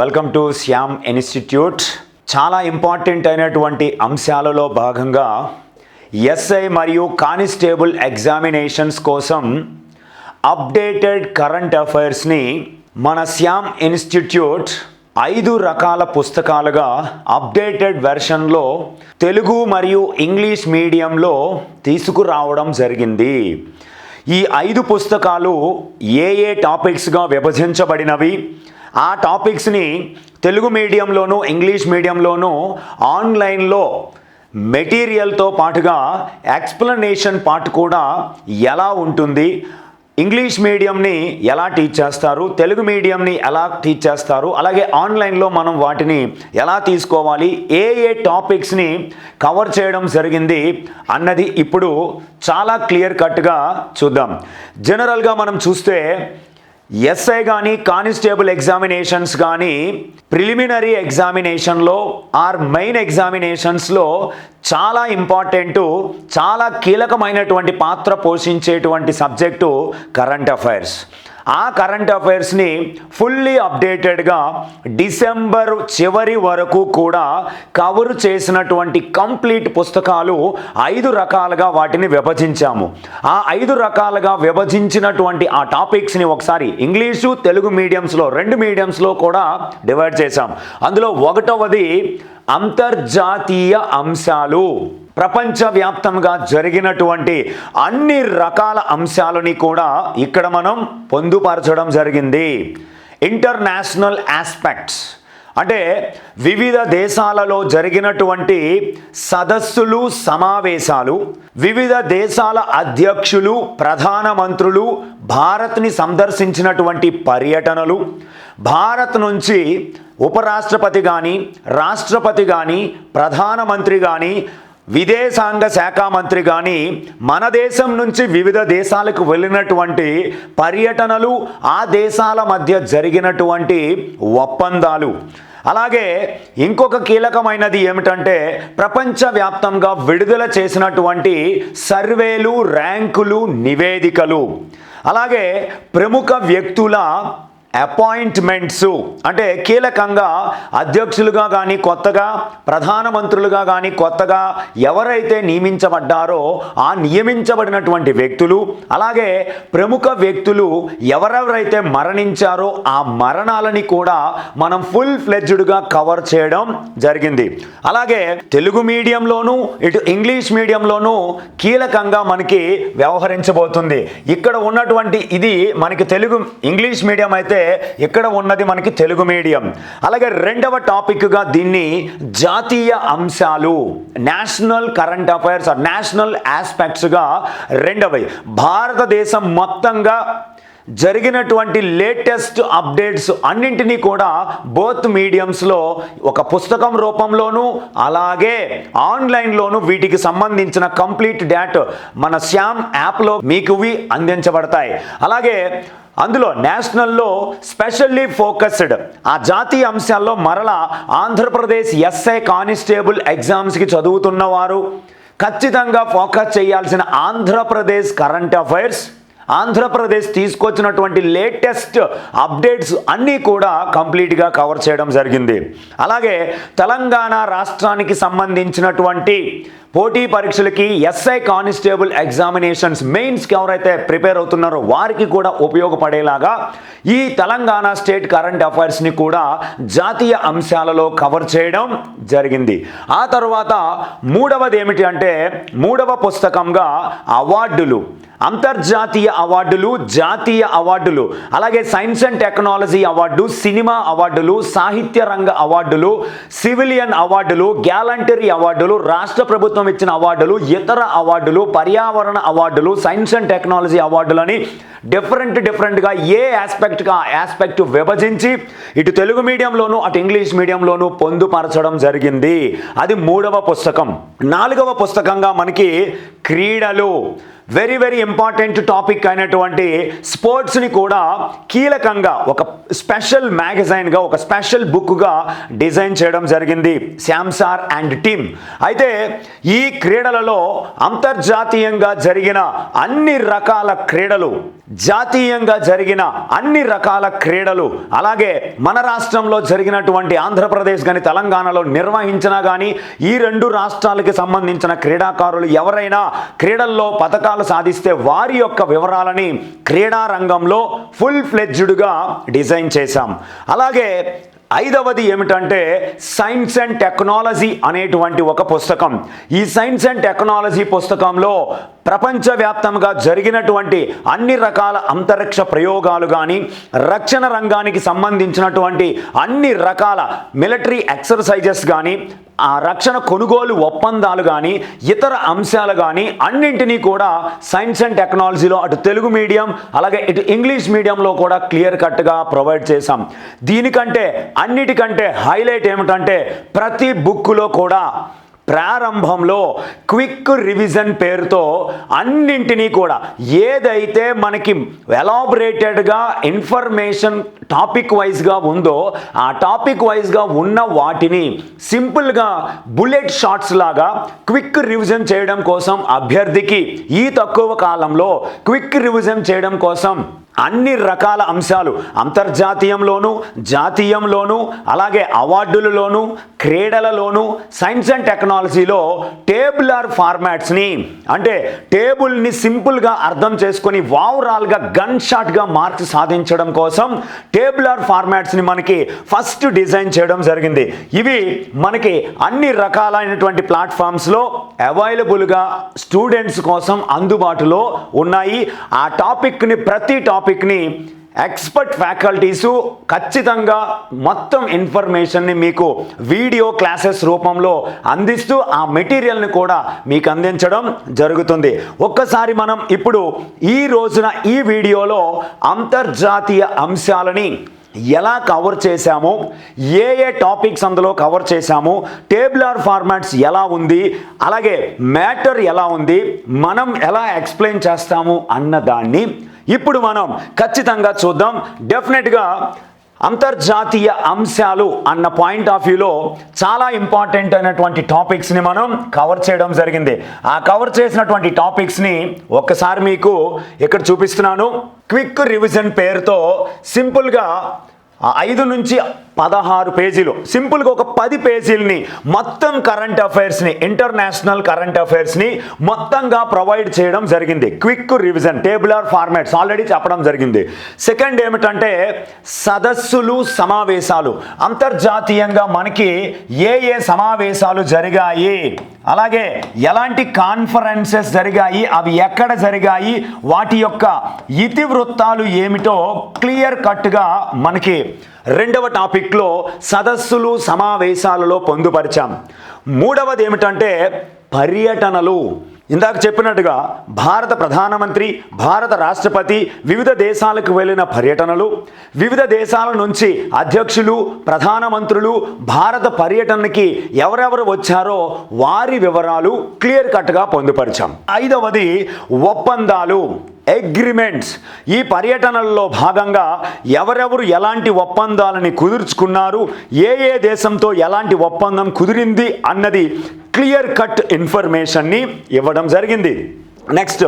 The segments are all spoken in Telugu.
వెల్కమ్ టు శ్యామ్ ఇన్స్టిట్యూట్ చాలా ఇంపార్టెంట్ అయినటువంటి అంశాలలో భాగంగా ఎస్ఐ మరియు కానిస్టేబుల్ ఎగ్జామినేషన్స్ కోసం అప్డేటెడ్ కరెంట్ అఫైర్స్ని మన శ్యామ్ ఇన్స్టిట్యూట్ ఐదు రకాల పుస్తకాలుగా అప్డేటెడ్ వెర్షన్లో తెలుగు మరియు ఇంగ్లీష్ మీడియంలో తీసుకురావడం జరిగింది. ఈ ఐదు పుస్తకాలు ఏ ఏ టాపిక్స్గా విభజించబడినవి ఆ టాపిక్స్ని తెలుగు మీడియంలోనూ ఇంగ్లీష్ మీడియంలోనూ ఆన్లైన్లో మెటీరియల్తో పాటుగా ఎక్స్ప్లెనేషన్ పార్ట్ కూడా ఎలా ఉంటుంది ఇంగ్లీష్ మీడియంని ఎలా టీచ్ చేస్తారు తెలుగు మీడియంని ఎలా టీచ్ చేస్తారు అలాగే ఆన్లైన్లో మనం వాటిని ఎలా తీసుకోవాలి ఏ ఏ టాపిక్స్ని కవర్ చేయడం జరిగింది అన్నది ఇప్పుడు చాలా క్లియర్ కట్గా చూద్దాం. జనరల్గా మనం చూస్తే ఎస్ఐ కానీ కానిస్టేబుల్ ఎగ్జామినేషన్స్ కానీ ప్రిలిమినరీ ఎగ్జామినేషన్లో ఆర్ మెయిన్ ఎగ్జామినేషన్స్లో చాలా ఇంపార్టెంట్ చాలా కీలకమైనటువంటి పాత్ర పోషించేటువంటి సబ్జెక్టు కరెంట్ అఫైర్స్. ఆ కరెంట్ అఫైర్స్ని ఫుల్లీ అప్డేటెడ్గా డిసెంబర్ చివరి వరకు కూడా కవర్ చేసినటువంటి కంప్లీట్ పుస్తకాలు ఐదు రకాలుగా వాటిని విభజించాము. ఆ ఐదు రకాలుగా విభజించినటువంటి ఆ టాపిక్స్ని ఒకసారి ఇంగ్లీషు తెలుగు మీడియంస్లో రెండు మీడియంస్లో కూడా డివైడ్ చేశాం. అందులో ఒకటవది అంతర్జాతీయ అంశాలు. ప్రపంచవ్యాప్తంగా జరిగినటువంటి అన్ని రకాల అంశాలని కూడా ఇక్కడ మనం పొందుపరచడం జరిగింది. International aspects. అంటే వివిధ దేశాలలో జరిగినటువంటి సదస్సులు సమావేశాలు వివిధ దేశాల అధ్యక్షులు ప్రధానమంత్రులు భారత్ని సందర్శించినటువంటి పర్యటనలు భారత్ నుంచి ఉపరాష్ట్రపతి కానీ రాష్ట్రపతి కానీ ప్రధానమంత్రి కానీ విదేశాంగ శాఖ మంత్రి కానీ మన దేశం నుంచి వివిధ దేశాలకు వెళ్ళినటువంటి పర్యటనలు ఆ దేశాల మధ్య జరిగినటువంటి ఒప్పందాలు. అలాగే ఇంకొక కీలకమైనది ఏమిటంటే ప్రపంచవ్యాప్తంగా విడుదల చేసినటువంటి సర్వేలు ర్యాంకులు నివేదికలు. అలాగే ప్రముఖ వ్యక్తుల అపాయింట్మెంట్స్ అంటే కీలకంగా అధ్యక్షులుగా కానీ కొత్తగా ప్రధానమంత్రులుగా కానీ కొత్తగా ఎవరైతే నియమించబడ్డారో ఆ నియమించబడినటువంటి వ్యక్తులు అలాగే ప్రముఖ వ్యక్తులు ఎవరెవరైతే మరణించారో ఆ మరణాలని కూడా మనం ఫుల్ ఫ్లెడ్జ్డ్గా కవర్ చేయడం జరిగింది. అలాగే తెలుగు మీడియంలోనూ ఇటు ఇంగ్లీష్ మీడియంలోనూ కీలకంగా మనకి వ్యవహరించబోతుంది. ఇక్కడ ఉన్నటువంటి ఇది మనకి తెలుగు ఇంగ్లీష్ మీడియం అయితే ఇక్కడ ఉన్నది మనకి తెలుగు మీడియం. అలాగే రెండవ టాపిక్గా దీన్ని జాతీయ అంశాలు నేషనల్ కరెంట్ అఫైర్స్ నేషనల్ ఆస్పెక్ట్స్గా రెండవ భారతదేశం మొత్తంగా జరిగినటువంటి లేటెస్ట్ అప్డేట్స్ అన్నింటినీ కూడా బోత్ మీడియంస్లో ఒక పుస్తకం రూపంలోనూ అలాగే ఆన్లైన్లోనూ వీటికి సంబంధించిన కంప్లీట్ డేట్ మన శ్యామ్ యాప్లో మీకు ఇవి అందించబడతాయి. అలాగే అందులో నేషనల్లో స్పెషల్లీ ఫోకస్డ్ ఆ జాతీయ అంశాల్లో మరలా ఆంధ్రప్రదేశ్ ఎస్ఐ కానిస్టేబుల్ ఎగ్జామ్స్కి చదువుతున్నవారు ఖచ్చితంగా ఫోకస్ చేయాల్సిన ఆంధ్రప్రదేశ్ కరెంట్ అఫైర్స్ ఆంధ్రప్రదేశ్ తీసుకొచ్చినటువంటి లేటెస్ట్ అప్డేట్స్ అన్నీ కూడా కంప్లీట్గా కవర్ చేయడం జరిగింది. అలాగే తెలంగాణ రాష్ట్రానికి సంబంధించినటువంటి పోటీ పరీక్షలకి ఎస్ఐ కానిస్టేబుల్ ఎగ్జామినేషన్స్ మెయిన్స్కి ఎవరైతే ప్రిపేర్ అవుతున్నారో వారికి కూడా ఉపయోగపడేలాగా ఈ తెలంగాణ స్టేట్ కరెంట్ అఫైర్స్ని కూడా జాతీయ అంశాలలో కవర్ చేయడం జరిగింది. ఆ తర్వాత మూడవది ఏమిటి అంటే మూడవ పుస్తకంగా అవార్డులు. అంతర్జాతీయ అవార్డులు జాతీయ అవార్డులు అలాగే science and technology award cinema అవార్డులు సాహిత్య రంగ అవార్డులు సివిలియన్ అవార్డులు గ్యాలంటరీ అవార్డులు రాష్ట్ర ప్రభుత్వం ఇచ్చిన అవార్డులు ఇతర అవార్డులు పర్యావరణ అవార్డులు సైన్స్ అండ్ టెక్నాలజీ అవార్డులని డిఫరెంట్ డిఫరెంట్గా ఏ ఆస్పెక్ట్గా ఆస్పెక్ట్ విభజించి ఇటు తెలుగు మీడియంలోను అటు ఇంగ్లీష్ మీడియంలోను పొందుపరచడం జరిగింది. అది మూడవ పుస్తకం. నాలుగవ పుస్తకంగా మనకి క్రీడలు. వెరీ వెరీ ఇంపార్టెంట్ టాపిక్ అయినటువంటి స్పోర్ట్స్ని కూడా కీలకంగా ఒక స్పెషల్ మ్యాగజైన్గా ఒక స్పెషల్ బుక్గా డిజైన్ చేయడం జరిగింది శాంసార్ అండ్ టీమ్ అయితే ఈ క్రీడలలో అంతర్జాతీయంగా జరిగిన అన్ని రకాల క్రీడలు జాతీయంగా జరిగిన అన్ని రకాల క్రీడలు అలాగే మన రాష్ట్రంలో జరిగినటువంటి ఆంధ్రప్రదేశ్ కానీ తెలంగాణలో నిర్వహించినా కానీ ఈ రెండు రాష్ట్రాలకి సంబంధించిన క్రీడాకారులు ఎవరైనా క్రీడల్లో పథకాలు సాధిస్తే వారి యొక్క వివరాలని క్రీడా రంగంలో ఫుల్ ఫ్లెడ్జ్డ్గా డిజైన్ చేశాం. అలాగే ఐదవది ఏమిటంటే సైన్స్ అండ్ టెక్నాలజీ అనేటువంటి ఒక పుస్తకం. ఈ సైన్స్ అండ్ టెక్నాలజీ పుస్తకంలో ప్రపంచవ్యాప్తంగా జరిగినటువంటి అన్ని రకాల అంతరిక్ష ప్రయోగాలు కానీ రక్షణ రంగానికి సంబంధించినటువంటి అన్ని రకాల మిలిటరీ ఎక్సర్సైజెస్ కానీ ఆ రక్షణ కొనుగోలు ఒప్పందాలు కానీ ఇతర అంశాలు కానీ అన్నింటినీ కూడా సైన్స్ అండ్ టెక్నాలజీలో అటు తెలుగు మీడియం అలాగే ఇటు ఇంగ్లీష్ మీడియంలో కూడా క్లియర్ కట్గా ప్రొవైడ్ చేశాం. దీనికంటే అన్నిటికంటే హైలైట్ ఏమిటంటే ప్రతి బుక్లో కూడా ప్రారంభంలో క్విక్ రివిజన్ పేరుతో అన్నింటినీ కూడా ఏదైతే మనకి ఎలాబరేటెడ్గా ఇన్ఫర్మేషన్ టాపిక్ వైజ్గా ఉందో ఆ టాపిక్ వైజ్గా ఉన్న వాటిని సింపుల్గా బుల్లెట్ షార్ట్స్ లాగా క్విక్ రివిజన్ చేయడం కోసం అభ్యర్థికి ఈ తక్కువ కాలంలో క్విక్ రివిజన్ చేయడం కోసం అన్ని రకాల అంశాలు అంతర్జాతీయంలోను జాతీయంలోను అలాగే అవార్డులలోను క్రీడలలోను సైన్స్ అండ్ టెక్నాలజీలో టేబులర్ ఫార్మాట్స్ని అంటే టేబుల్ని సింపుల్గా అర్థం చేసుకొని వావరాల్గా గన్ షాట్గా మార్క్స్ సాధించడం కోసం టేబులర్ ఫార్మాట్స్ని మనకి ఫస్ట్ డిజైన్ చేయడం జరిగింది. ఇవి మనకి అన్ని రకాలైనటువంటి ప్లాట్ఫామ్స్లో అవైలబుల్గా స్టూడెంట్స్ కోసం అందుబాటులో ఉన్నాయి. ఆ టాపిక్ని ప్రతి టాపిక్ టాపిక్ని ఎక్స్పర్ట్ ఫ్యాకల్టీసు ఖచ్చితంగా మొత్తం ఇన్ఫర్మేషన్ని మీకు వీడియో క్లాసెస్ రూపంలో అందిస్తూ ఆ మెటీరియల్ని కూడా మీకు అందించడం జరుగుతుంది. ఒక్కసారి మనం ఇప్పుడు ఈ రోజున ఈ వీడియోలో అంతర్జాతీయ అంశాలని ఎలా కవర్ చేశాము? ఏ ఏ టాపిక్స్ అందులో కవర్ చేశాము? టేబులర్ ఫార్మాట్స్ ఎలా ఉంది? అలాగే మ్యాటర్ ఎలా ఉంది? మనం ఎలా ఎక్స్ప్లెయిన్ చేస్తాము అన్న దాన్ని ఇప్పుడు మనం ఖచ్చితంగా చూద్దాం. డెఫినెట్గా అంతర్జాతీయ అంశాలు అన్న పాయింట్ ఆఫ్ వ్యూలో చాలా ఇంపార్టెంట్ అయినటువంటి టాపిక్స్ని మనం కవర్ చేయడం జరిగింది. ఆ కవర్ చేసినటువంటి టాపిక్స్ని ఒక్కసారి మీకు ఇక్కడ చూపిస్తున్నాను. క్విక్ రివిజన్ పేరుతో సింపుల్గా ఐదు నుంచి పదహారు పేజీలు. సింపుల్గా ఒక పది పేజీలని మొత్తం కరెంట్ అఫైర్స్ని ఇంటర్నేషనల్ కరెంట్ అఫైర్స్ని మొత్తంగా ప్రొవైడ్ చేయడం జరిగింది. Quick revision tabular formats already చెప్పడం జరిగింది. సెకండ్ ఏమిటంటే సదస్సులు సమావేశాలు. అంతర్జాతీయంగా మనకి ఏ ఏ సమావేశాలు జరిగాయి? అలాగే ఎలాంటి కాన్ఫరెన్సెస్ జరిగాయి? అవి ఎక్కడ జరిగాయి? వాటి యొక్క ఇతివృత్తాలు ఏమిటో క్లియర్ కట్గా మనకి రెండవ టాపిక్ వీక్లో సదస్సులు సమావేశాలలో పొందుపరిచాం. మూడవది ఏమిటంటే పర్యటనలు. ఇందాక చెప్పినట్టుగా భారత ప్రధానమంత్రి భారత రాష్ట్రపతి వివిధ దేశాలకు వెళ్ళిన పర్యటనలు వివిధ దేశాల నుంచి అధ్యక్షులు ప్రధానమంత్రులు భారత పర్యటనకి ఎవరెవరు వచ్చారో వారి వివరాలు క్లియర్ కట్గా పొందుపరిచాం. ఐదవది ఒప్పందాలు. అగ్రిమెంట్స్ ఈ పర్యటనల్లో భాగంగా ఎవరెవరు ఎలాంటి ఒప్పందాలని కుదుర్చుకున్నారు ఏ ఏ దేశంతో ఎలాంటి ఒప్పందం కుదిరింది అన్నది క్లియర్ కట్ ఇన్ఫర్మేషన్ని ఇవ్వడం జరిగింది. నెక్స్ట్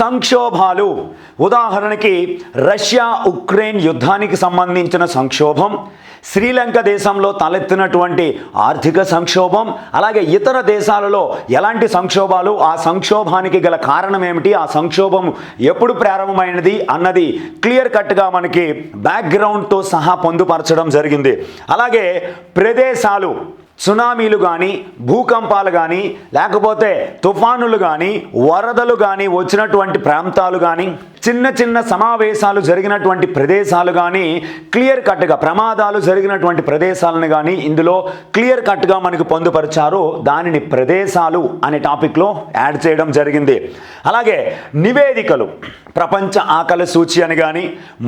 సంక్షోభాలు. ఉదాహరణకి రష్యా ఉక్రెయిన్ యుద్ధానికి సంబంధించిన సంక్షోభం శ్రీలంక దేశంలో తలెత్తినటువంటి ఆర్థిక సంక్షోభం అలాగే ఇతర దేశాలలో ఎలాంటి సంక్షోభాలు ఆ సంక్షోభానికి గల కారణం ఏమిటి ఆ సంక్షోభం ఎప్పుడు ప్రారంభమైనది అన్నది క్లియర్ కట్గా మనకి బ్యాక్గ్రౌండ్తో సహా పొందుపరచడం జరిగింది. అలాగే ప్రదేశాలు. సునామీలు కానీ భూకంపాలు కానీ లేకపోతే తుఫానులు కానీ వరదలు కానీ వచ్చినటువంటి ప్రాంతాలు కానీ చిన్న చిన్న సమావేశాలు జరిగినటువంటి ప్రదేశాలు కానీ క్లియర్ కట్గా ప్రమాదాలు జరిగినటువంటి ప్రదేశాలను కానీ ఇందులో క్లియర్ కట్గా మనకు పొందుపరిచారు. దానిని ప్రదేశాలు అనే టాపిక్లో యాడ్ చేయడం జరిగింది. అలాగే నివేదికలు ప్రపంచ ఆకలి సూచి అని కానీ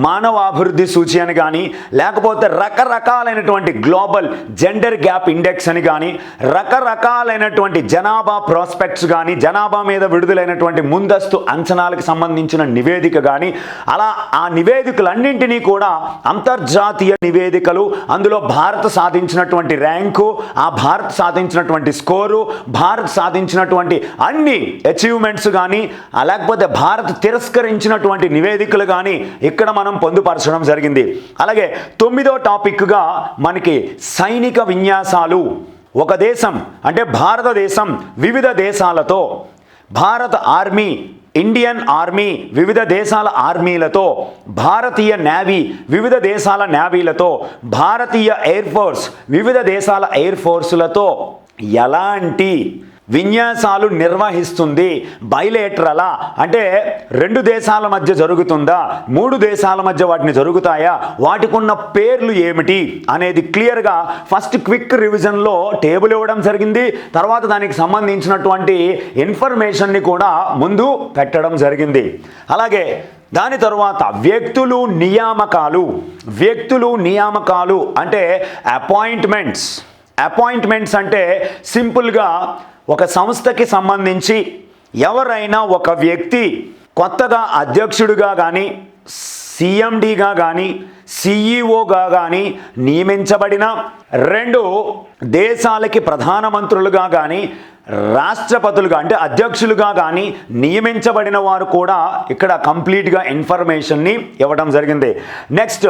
మానవాభివృద్ధి సూచి అని కానీ లేకపోతే రకరకాలైనటువంటి గ్లోబల్ జెండర్ గ్యాప్ ఇండెక్స్ అని కానీ రకరకాలైనటువంటి జనాభా ప్రాస్పెక్ట్స్ కానీ జనాభా మీద విడుదలైనటువంటి ముందస్తు అంచనాలకు సంబంధించిన నివేదిక కానీ అలా ఆ నివేదికలన్నింటినీ కూడా అంతర్జాతీయ నివేదికలు అందులో భారత్ సాధించినటువంటి ర్యాంకు ఆ భారత్ సాధించినటువంటి స్కోరు భారత్ సాధించినటువంటి అన్ని అచీవ్మెంట్స్ కానీ లేకపోతే భారత్ తిరస్కరించినటువంటి నివేదికలు కానీ ఇక్కడ మనం పొందుపరచడం జరిగింది. అలాగే తొమ్మిదో టాపిక్గా మనకి సైనిక విన్యాసాలు ఒక దేశం అంటే భారతదేశం వివిధ దేశాలతో భారత ఆర్మీ ఇండియన్ ఆర్మీ వివిధ దేశాల ఆర్మీలతో భారతీయ నేవీ వివిధ దేశాల నేవీలతో భారతీయ ఎయిర్ ఫోర్స్ వివిధ దేశాల ఎయిర్ ఫోర్సులతో ఎలాంటి విన్యాసాలు నిర్వహిస్తుంది. బయలేట్రలా అంటే రెండు దేశాల మధ్య జరుగుతుందా? మూడు దేశాల మధ్య వాటిని జరుగుతాయా? వాటికి ఉన్న పేర్లు ఏమిటి? అనేది క్లియర్గా ఫస్ట్ క్విక్ రివిజన్లో టేబుల్ ఇవ్వడం జరిగింది. తర్వాత దానికి సంబంధించినటువంటి ఇన్ఫర్మేషన్ని కూడా ముందు పెట్టడం జరిగింది. అలాగే దాని తరువాత వ్యక్తులు నియామకాలు. వ్యక్తులు నియామకాలు అంటే అపాయింట్మెంట్స్ అపాయింట్మెంట్స్ అంటే సింపుల్గా ఒక సంస్థకి సంబంధించి ఎవరైనా ఒక వ్యక్తి కొత్తగా అధ్యక్షుడిగా కానీ సిఎండిగా కానీ సిఈఓగా కానీ నియమించబడిన రెండు దేశాలకి ప్రధానమంత్రులుగా కానీ రాష్ట్రపతులుగా అంటే అధ్యక్షులుగా కానీ నియమించబడిన వారు కూడా ఇక్కడ కంప్లీట్గా ఇన్ఫర్మేషన్ని ఇవ్వడం జరిగింది. నెక్స్ట్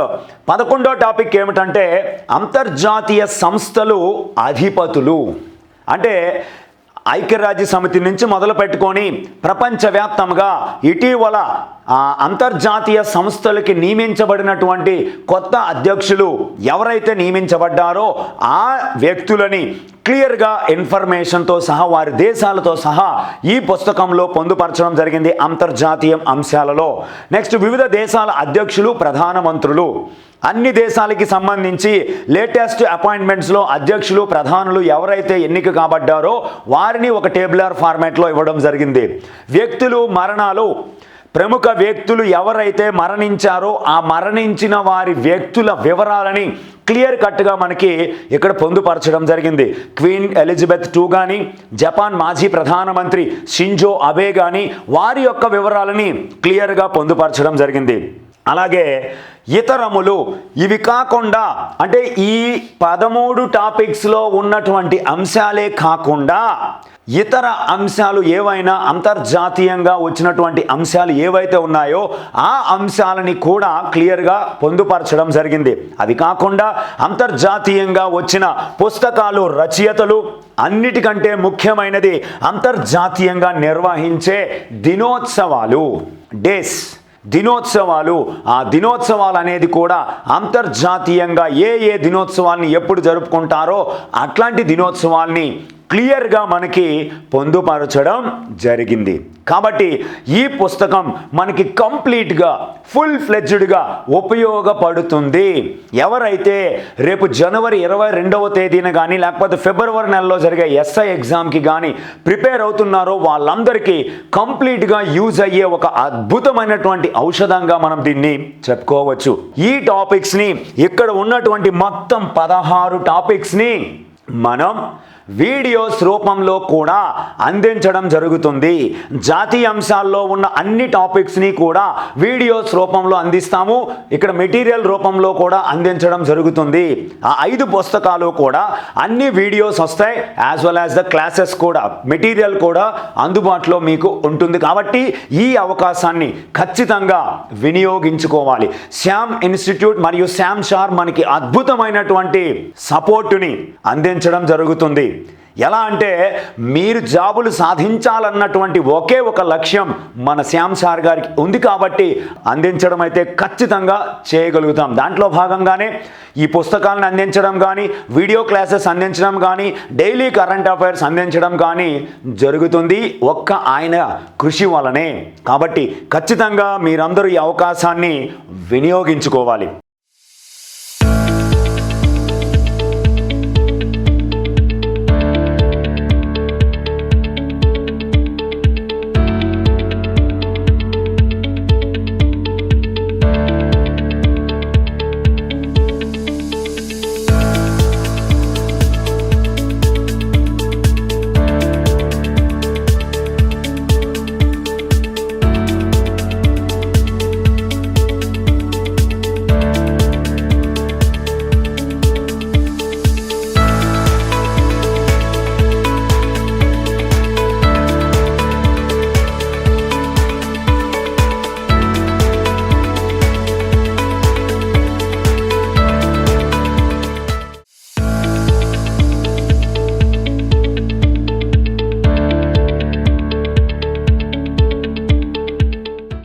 పదకొండో టాపిక్ ఏమిటంటే అంతర్జాతీయ సంస్థలు అధిపతులు. అంటే ఐక్యరాజ్య సమితి నుంచి మొదలు పెట్టుకొని ప్రపంచవ్యాప్తంగా ఇటీవల అంతర్జాతీయ సంస్థలకి నియమించబడినటువంటి కొత్త అధ్యక్షులు ఎవరైతే నియమించబడ్డారో ఆ వ్యక్తులని క్లియర్గా ఇన్ఫర్మేషన్తో సహా వారి దేశాలతో సహా ఈ పుస్తకంలో పొందుపరచడం జరిగింది అంతర్జాతీయ అంశాలలో. నెక్స్ట్ వివిధ దేశాల అధ్యక్షులు ప్రధానమంత్రులు అన్ని దేశాలకి సంబంధించి లేటెస్ట్ అపాయింట్మెంట్స్లో అధ్యక్షులు ప్రధానులు ఎవరైతే ఎన్నిక కాబడ్డారో వారిని ఒక టేబులర్ ఫార్మాట్లో ఇవ్వడం జరిగింది. వ్యక్తులు మరణాలు ప్రముఖ వ్యక్తులు ఎవరైతే మరణించారో ఆ మరణించిన వారి వ్యక్తుల వివరాలని క్లియర్ కట్గా మనకి ఇక్కడ పొందుపరచడం జరిగింది. క్వీన్ ఎలిజబెత్ టూ కానీ జపాన్ మాజీ ప్రధానమంత్రి షింజో అబే కానీ వారి యొక్క వివరాలని క్లియర్గా పొందుపరచడం జరిగింది. అలాగే ఇతరములు ఇవి కాకుండా అంటే ఈ పదమూడు టాపిక్స్లో ఉన్నటువంటి అంశాలే కాకుండా ఇతర అంశాలు ఏవైనా అంతర్జాతీయంగా వచ్చినటువంటి అంశాలు ఏవైతే ఉన్నాయో ఆ అంశాలని కూడా క్లియర్గా పొందుపరచడం జరిగింది. అది కాకుండా అంతర్జాతీయంగా వచ్చిన పుస్తకాలు రచయితలు అన్నిటికంటే ముఖ్యమైనది అంతర్జాతీయంగా నిర్వహించే దినోత్సవాలు. డేస్. దినోత్సవాలు. ఆ దినోత్సవాలు అనేది కూడా అంతర్జాతీయంగా ఏ ఏ దినోత్సవాల్ని ఎప్పుడు జరుపుకుంటారో అట్లాంటి దినోత్సవాల్ని క్లియర్గా మనకి పొందుపరచడం జరిగింది. కాబట్టి ఈ పుస్తకం మనకి కంప్లీట్గా ఫుల్ ఫ్లెడ్జ్డ్గా ఉపయోగపడుతుంది. ఎవరైతే రేపు జనవరి ఇరవై రెండవ తేదీన కానీ లేకపోతే ఫిబ్రవరి నెలలో జరిగే ఎస్ఐ ఎగ్జామ్కి కానీ ప్రిపేర్ అవుతున్నారో వాళ్ళందరికీ కంప్లీట్గా యూజ్ అయ్యే ఒక అద్భుతమైనటువంటి ఔషధంగా మనం దీన్ని చెప్పుకోవచ్చు. ఈ టాపిక్స్ని ఇక్కడ ఉన్నటువంటి మొత్తం పదహారు టాపిక్స్ని మనం వీడియోస్ రూపంలో కూడా అందించడం జరుగుతుంది. జాతీయ అంశాల్లో ఉన్న అన్ని టాపిక్స్ని కూడా వీడియోస్ రూపంలో అందిస్తాము. ఇక్కడ మెటీరియల్ రూపంలో కూడా అందించడం జరుగుతుంది. ఆ ఐదు పుస్తకాలు కూడా అన్ని వీడియోస్ వస్తాయి. As well as the classes కూడా మెటీరియల్ కూడా అందుబాటులో మీకు ఉంటుంది. కాబట్టి ఈ అవకాశాన్ని ఖచ్చితంగా వినియోగించుకోవాలి. శ్యామ్ ఇన్స్టిట్యూట్ మరియు శ్యామ్ షార్ మనకి అద్భుతమైనటువంటి సపోర్టుని అందించడం జరుగుతుంది. ఎలా అంటే మీరు జాబులు సాధించాలన్నటువంటి ఒకే ఒక లక్ష్యం మన శ్యామ్ సార్ గారికి ఉంది కాబట్టి అందించడం అయితే ఖచ్చితంగా చేయగలుగుతాం. దాంట్లో భాగంగానే ఈ పుస్తకాలను అందించడం కానీ వీడియో క్లాసెస్ అందించడం కానీ డైలీ కరెంట్ అఫైర్స్ అందించడం కానీ జరుగుతుంది. ఒక్క ఆయన కృషి వలనే. కాబట్టి ఖచ్చితంగా మీరందరూ ఈ అవకాశాన్ని వినియోగించుకోవాలి.